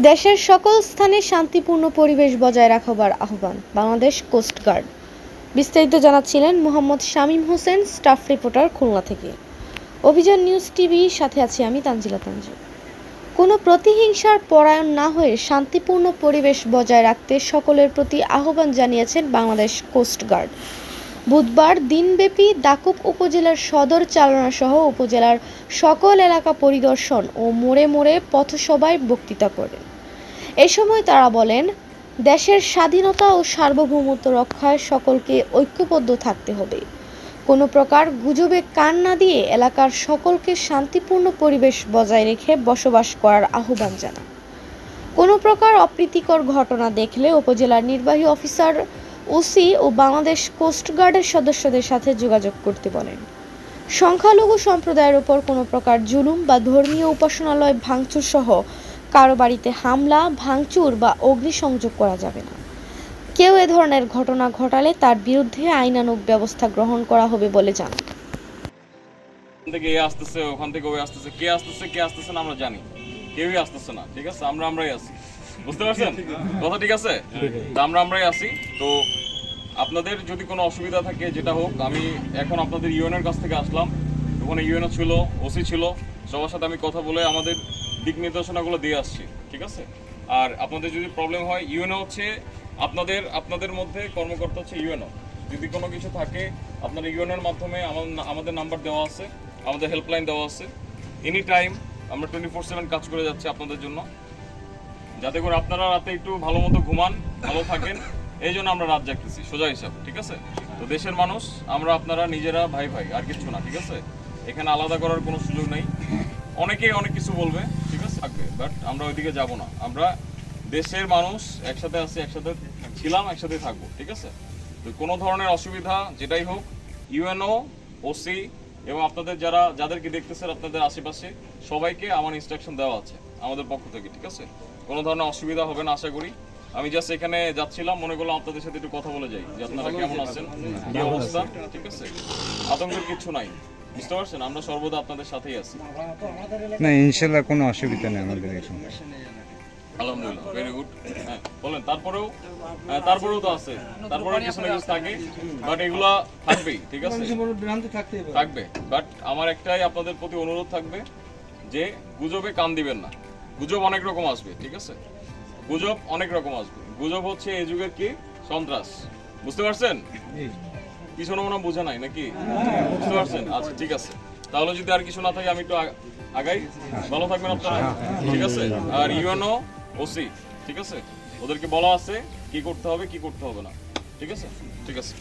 দেশের সকল স্থানে শান্তিপূর্ণ পরিবেশ বজায় রাখবার আহ্বান, বাংলাদেশ কোস্টগার্ড বিস্তারিত জানাচ্ছিলেন মোহাম্মদ শামীম হোসেন, স্টাফ রিপোর্টার খুলনা থেকে। অভিযান নিউজ টিভি, সাথে আছি আমি তানজিলা তানজু কোনো প্রতিহিংসার পরায়ণ না হয়ে শান্তিপূর্ণ পরিবেশ বজায় রাখতে সকলের প্রতি আহ্বান জানিয়েছেন বাংলাদেশ কোস্টগার্ড বুধবার দিনব্যাপী দাকুক উপজেলার সদর চালনা সহ উপজেলার সকল এলাকা পরিদর্শন ও মোড়ে মোড়ে পথসভায় বক্তৃতা করেন। এ সময় তারা বলেন, দেশের স্বাধীনতা ও সার্বভৌমত্ব রক্ষায় সকলকে ঐক্যবদ্ধ থাকতে হবে। কোনো প্রকার গুজবে কান না দিয়ে এলাকার সকলকে শান্তিপূর্ণ পরিবেশ বজায় রেখে বসবাস করার আহ্বান জানান। কোনো প্রকার অপ্রীতিকর ঘটনা দেখলে উপজেলার নির্বাহী অফিসার ওসি ও বাংলাদেশ কোস্টগার্ডের সদস্যদের সাথে যোগাযোগ করতে বলেন। সংখ্যালঘু সম্প্রদায়ের উপর কোনো প্রকার জুলুম বা ধর্মীয় উপাসনালয় ভাঙচুর সহ কারও বাড়িতে হামলা, ভাঙচুর বা অগ্নিসংযোগ করা যাবে না। কেউ এ ধরনের ঘটনা ঘটালে তার বিরুদ্ধে আইনানুগ ব্যবস্থা গ্রহণ করা হবে বলে জানান। থেকে এ আসতেছে, ওখান থেকে ওই আসতেছে, কে আসতেছে কে আসতেছে না আমরা জানি। কেউই আসতেছে না, ঠিক আছে? আমরা আমরাই বুঝতে পারছেন? কথা ঠিক আছে? আমরা আমরাই আছি। তো আপনাদের যদি কোনো অসুবিধা থাকে যেটা হোক আমি এখন আপনাদের ইউএনের কাছ থেকে আসলাম। ওখানে ইউএনও ছিল ওসি ছিল। সবার সাথে আমি কথা বলে আমাদের দিক নির্দেশনাগুলো দিয়ে আসছি। ঠিক আছে? আর আপনাদের যদি প্রবলেম হয় ইউএনও হচ্ছে আপনাদের আপনাদের মধ্যে কর্মকর্তা হচ্ছে ইউএনও। যদি কোনো কিছু থাকে আপনার ইউএনওর মাধ্যমে আমাদের নাম্বার দেওয়া আছে আমাদের হেল্পলাইন দেওয়া আছে। এনি টাইম আমরা টোয়েন্টি ফোর সেভেন কাজ করে যাচ্ছি আপনাদের জন্য। যাতে করে আপনারা রাতে একটু ভালো মতো ঘুমান, ভালো থাকেন, এই জন্য আমরা রাত জাগতেছি, সোজা হিসাব, ঠিক আছে? তো দেশের মানুষ, আমরা আপনারা নিজেরা ভাই ভাই, আর কিছু না, ঠিক আছে? এখানে আলাদা করার কোনো সুযোগ নেই। অনেকেই অনেক কিছু বলবে, ঠিক আছে? থাকবে বাট আমরা ওইদিকে যাব না। আমরা দেশের মানুষ, একসাথে আছি, একসাথে ছিলাম, একসাথে থাকব, ঠিক আছে? তো কোনো ধরনের অসুবিধা, যেটাই হোক, ইউএনও, ওসি, এবং আপনাদের যারা, যাদেরকে দেখতেছেন আপনাদের আশেপাশে, সবাইকে আমার ইনস্ট্রাকশন দেওয়া আছে। আমাদের পক্ষ থেকে ঠিক আছে? কোনো ধরনের অসুবিধা হবে না আশা করি। আমি জাস্ট এখানে যাচ্ছিলাম মনে করলাম আপনাদের সাথে একটু কথা বলে যাই যে আপনারা কেমন আছেন কি অবস্থা ঠিক আছে? আতঙ্কের কিছু নাই বুঝতে পারছেন? আমরা সর্বদা আপনাদের সাথেই আছি। না ইনশাল্লাহ কোনো অসুবিধা নেই আমাদের এখন। আলহামদুলিল্লাহ ভেরি গুড হ্যাঁ বলেন তারপরেও হ্যাঁ, তারপরেও তো আছে। তারপরেও কিছু না কিছু থাকে বাট এগুলা থাকবেই ঠিক আছে? থাকবে বাট আমার একটাই আপনাদের প্রতি অনুরোধ থাকবে যে গুজবে কান দিবেন না। গুজব অনেক রকম আসবে ঠিক আছে? গুজব অনেক রকম আসবে। গুজব হচ্ছে এই যুগের কি? সন্ত্রাস। বুঝতে পারছেন? কিছু না মনে হয় বোঝা নাই নাকি? বুঝতে পারছেন? আচ্ছা ঠিক আছে। তাহলে যদি আর কিছু না থাকে আমি একটু আগাই। ভালো থাকবেন আপনারা ঠিক আছে? আর ইউএনও ওসি ঠিক আছে? ওদেরকে বলা আছে কি করতে হবে কি করতে হবে না ঠিক আছে? ঠিক আছে।